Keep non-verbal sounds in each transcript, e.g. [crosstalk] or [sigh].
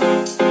안녕.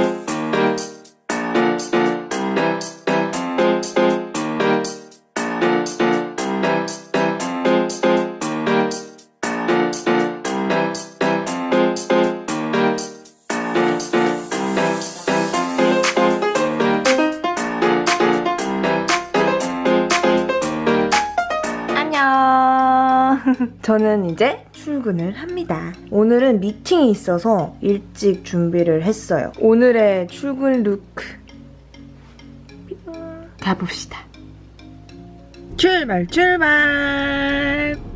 [laughs] 저는 이제 출근을 합니다. 오늘은 미팅이 있어서 일찍 준비를 했어요. 오늘의 출근 루크. 가봅시다. 출발, 출발!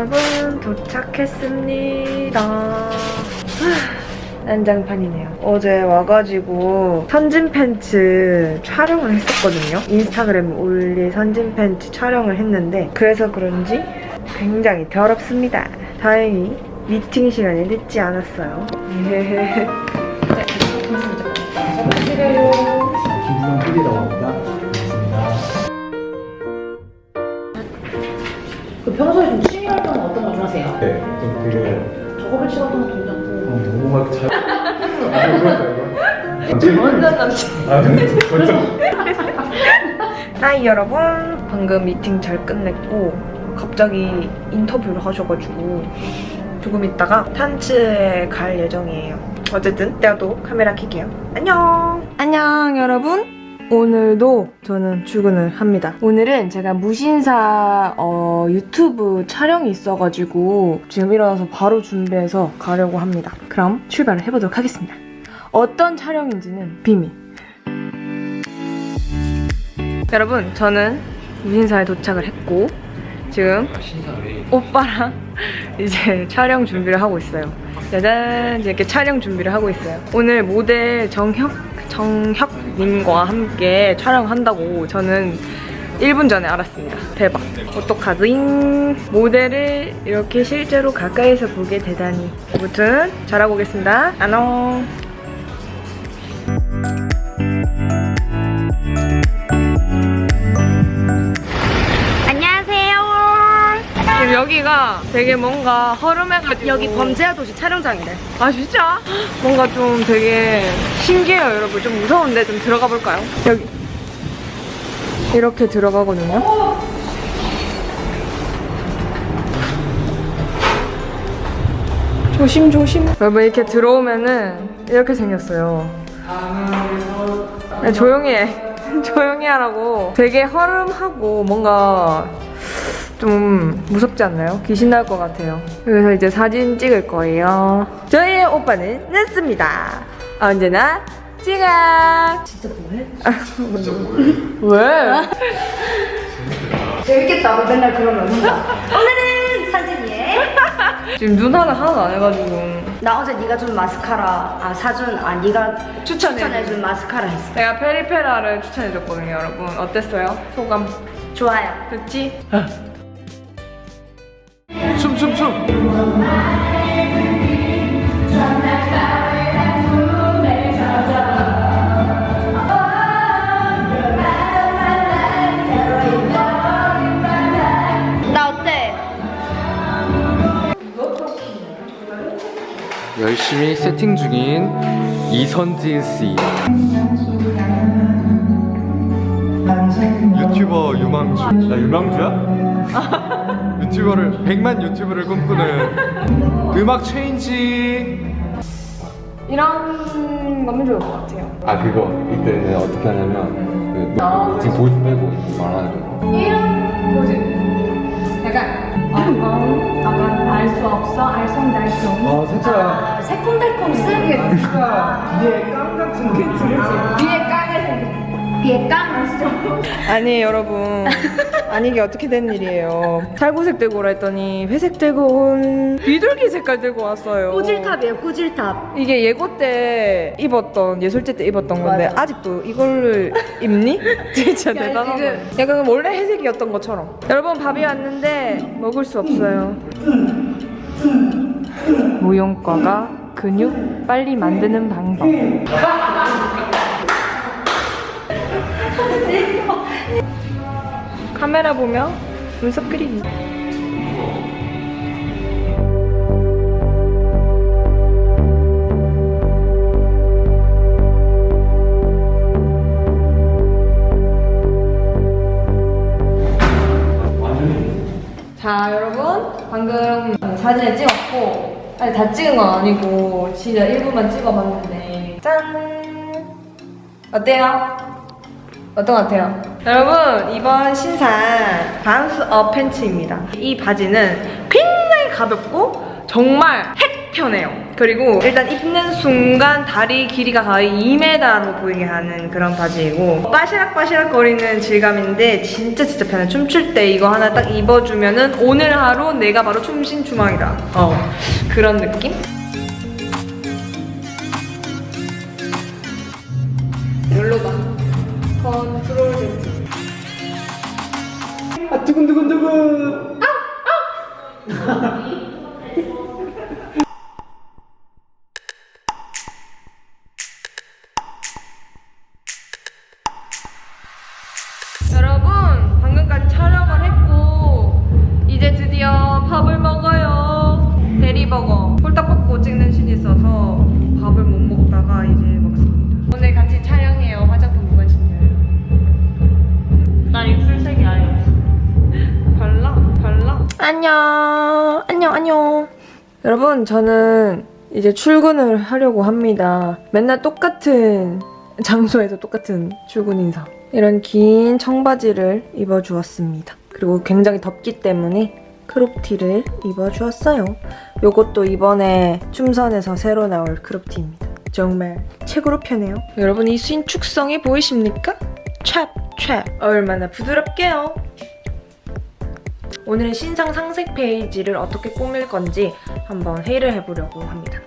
여러분 도착했습니다. 하, 난장판이네요. 어제 와가지고 선진 팬츠 촬영을 했었거든요. 인스타그램에 올릴 선진 팬츠 촬영을 했는데 그래서 그런지 굉장히 더럽습니다. 다행히 미팅 시간에 늦지 않았어요. 네, 김성 PD라고 합니다. 반갑습니다. 평소에 좀 취미 활동은 어떤 거좀 하세요? 네, 좀 되게 저거를 찍었던 것도 괜찮고 어, 너무 막 잘. [laughs] 아, 그럴까 이거? 완전 남자. 아, 근데 벌써. [laughs] 하이 여러분 방금 미팅 잘 끝냈고 갑자기 인터뷰를 하셔가지고 조금 있다가 탄츠에 갈 예정이에요 어쨌든 내가 또 카메라 킬게요 안녕 안녕 여러분 오늘도 저는 출근을 합니다. 오늘은 제가 무신사 어, 유튜브 촬영이 있어가지고 지금 일어나서 바로 준비해서 가려고 합니다. 그럼 출발을 해보도록 하겠습니다. 어떤 촬영인지는 비밀. 여러분 저는 무신사에 도착을 했고 지금 오빠랑 [laughs] 이제 촬영 준비를 하고 있어요. 짜잔! 이렇게 촬영 준비를 하고 있어요. 오늘 모델 정혁 정혁 님과 함께 촬영한다고 저는 1분 전에 알았습니다. 대박. 어떡하지 모델을 이렇게 실제로 가까이서 보게 되다니. 아무튼 잘하고 오겠습니다. 안녕 되게 뭔가 허름해가지고. 여기 범죄와 도시 촬영장이래. 아 진짜? 뭔가 좀 되게 신기해요 여러분. 좀 무서운데 좀 들어가 볼까요? 여기. 이렇게 들어가거든요. 조심 조심. 여러분 이렇게 들어오면은 이렇게 생겼어요. 네, 조용히 해. [laughs] 조용히 하라고. 되게 허름하고 뭔가 좀 무섭지 않나요? 귀신 나올 것 같아요. 그래서 이제 사진 찍을 거예요. 저희의 오빠는 늦습니다. 언제나 찡아. 진짜 뭐해? 왜? 재밌겠다. 맨날 그러면. 오늘은 사진이에. [laughs] 지금 눈 하나 하나도 안 해가지고 나 어제 네가 준 마스카라 아 사준 아 네가 추천해. 추천해준 마스카라 했어. 제가 페리페라를 추천해줬거든요, 여러분. 어땠어요? 소감? 좋아요. 좋지? 춤춤춤. 나 어때? 열심히 세팅 중인 이선진 씨. 유튜버 유망주. 나 유망주야? [laughs] 유튜버를 100만 유튜브를 꿈꾸는 음악 체인지. 이런 거면 좋을 것 같아요. 아 그거 이때는 어떻게 하냐면 그 아. 지금 보이스 빼고 말하는 거. 이런 포즈. 약간, 어, 어, 약간 알수 없어, 알쏭달쏭. 어, 살짝. 아, 새콤달콤 쓰는 게 위에 깡 같은 게. 위에 까게 비에 깡? 아니 여러분 [laughs] 아니 이게 어떻게 된 일이에요 탈구색 들고 오라 했더니 회색 들고 온 비둘기 색깔 들고 왔어요 꾸질탑이에요 꾸질탑. 이게 예고 때 입었던 예술제 때 입었던 건데 맞아. 아직도 이걸 입니? [laughs] [laughs] 진짜 야, 대단하다 지금- 약간 원래 회색이었던 것처럼 여러분 밥이 왔는데 먹을 수 없어요 무용과가 근육 빨리 만드는 방법 [laughs] 카메라 보며 눈썹 그리기. 자 여러분 방금 사진을 찍었고 아니 다 찍은 건 아니고 진짜 일부만 찍어봤는데 짠 어때요? 어떤 것 같아요? 여러분 이번 신상 반스 업 팬츠입니다 이 바지는 굉장히 가볍고 정말 핵 편해요 그리고 일단 입는 순간 다리 길이가 거의 2m로 보이게 하는 그런 바지이고 빠시락빠시락 거리는 질감인데 진짜 진짜 편해 춤출 때 이거 하나 딱 입어주면은 오늘 하루 내가 바로 춤신추망이다 어 그런 느낌? 아 두근두근두근. 여러분 저는 이제 출근을 하려고 합니다. 맨날 똑같은 장소에서 똑같은 출근 인사. 이런 긴 청바지를 입어주었습니다. 그리고 굉장히 덥기 때문에 크롭티를 입어주었어요. 요것도 이번에 춤선에서 새로 나올 크롭티입니다. 정말 최고로 편해요. 여러분 이 신축성이 보이십니까? 찹 찹. 얼마나 부드럽게요. 오늘은 신상 상색 페이지를 어떻게 꾸밀 건지 한번 회의를 해보려고 합니다.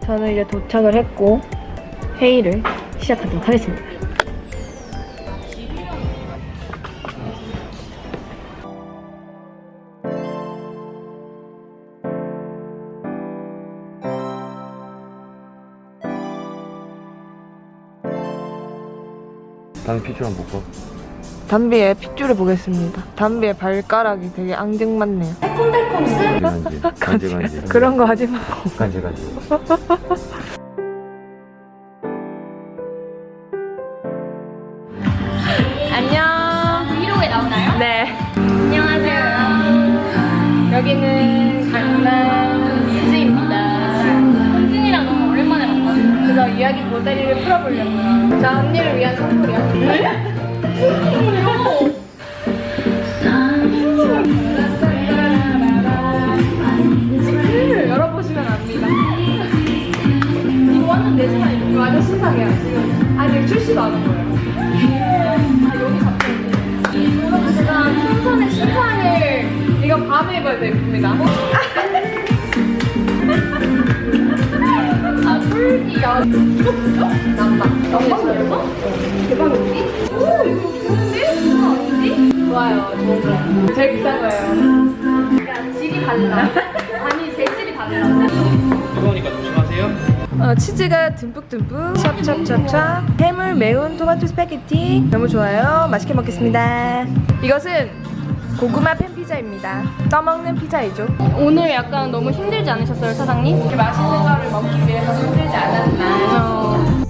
저는 이제 도착을 했고 회의를 시작하도록 하겠습니다. 다음 피처 한번 볼까? 담비의 핏줄을 보겠습니다. 담비의 발가락이 되게 앙증맞네요. [laughs] 간지 간지 간지 그런 거 하지 마. 간지 간지 안녕. 브이로그에 나오나요? 네. 안녕하세요. 여기는 강남 리즈입니다. 현진이랑 너무 오랜만에 만났어요. 그래서 이야기 모델리를 풀어보려고요. 자, 언니를 위한 선물이요. [laughs] 출시도 안 한 거예요. 아, 여기 잡혀있네. 여러분, 제가 춤선의 신상을 이거 밤에 입어야 더 예쁩니다. 아. 남다. 남다 잘했어? 대박이지? 오, 이거 좋은데? 이거 아니지? 좋아요. 제일 비싼 거예요. 야, 질이 달라. 아니, 재질이 달라. 어, 치즈가 듬뿍듬뿍 찹찹찹찹 해물 매운 토마토 스파게티. 너무 좋아요. 맛있게 먹겠습니다. 이것은 고구마 팬 피자입니다. 떠먹는 피자이죠. 오늘 약간 너무 힘들지 않으셨어요, 사장님? 이렇게 맛있는 거를 먹기 위해서 힘들지 않았나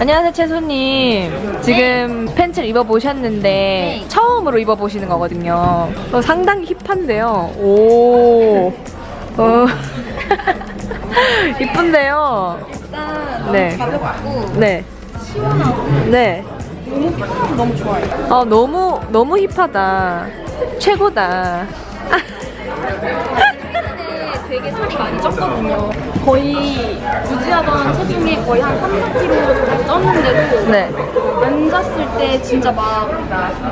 안녕하세요 채소님 지금 팬츠를 입어보셨는데 네. 처음으로 입어보시는 거거든요 어, 상당히 힙한데요 오 어. [laughs] 이쁜데요 일단 네. 가볍고 네 시원하고 네. 너무 편하고 너무 좋아요. 어 너무 너무 힙하다 최고다 [laughs] 되게 살이 많이 쪘거든요. 거의 유지하던 체중이 거의 한 3, 4kg 정도 쪘는데도 네. 앉았을 때 진짜 막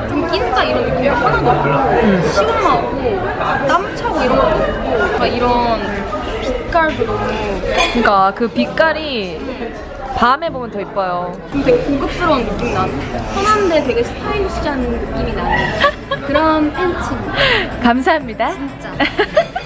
좀 낀다 이런 느낌이 하나도 없고 시원하고 땀 차고 이런 것도 없고 막 이런 빛깔도 너무 그러니까 그 빛깔이 밤에 보면 더 이뻐요. 좀 되게 고급스러운 느낌 나는 편한데 되게 스타일리시한 느낌이 나는 그런 팬츠입니다 [laughs] 감사합니다. 진짜 [laughs]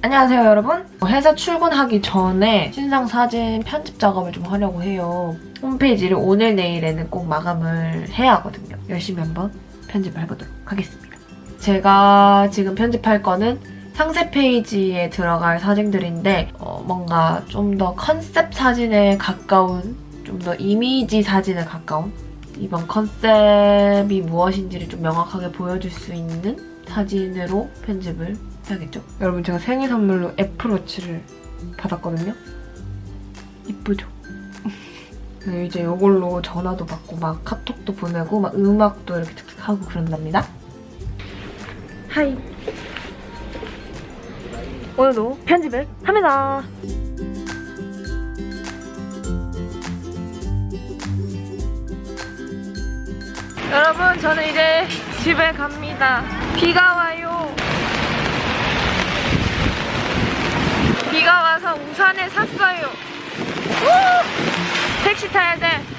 안녕하세요 여러분. 회사 출근하기 전에 신상 사진 편집 작업을 좀 하려고 해요. 홈페이지를 오늘 내일에는 꼭 마감을 해야 하거든요. 열심히 한번 편집을 해보도록 하겠습니다. 제가 지금 편집할 거는 상세 페이지에 들어갈 사진들인데 어, 뭔가 좀 더 컨셉 사진에 가까운 좀 더 이미지 사진에 가까운 이번 컨셉이 무엇인지를 좀 명확하게 보여줄 수 있는 사진으로 편집을 해야겠죠? 여러분 제가 생일 선물로 애플워치를 받았거든요. 이쁘죠? [laughs] 네, 이제 이걸로 전화도 받고 막 카톡도 보내고 막 음악도 이렇게 툭툭 하고 그런답니다. 하이. 오늘도 편집을 합니다. 여러분 저는 이제 집에 갑니다. 비가 와요. 비가 와서 우산을 샀어요. 우! 택시 타야 돼.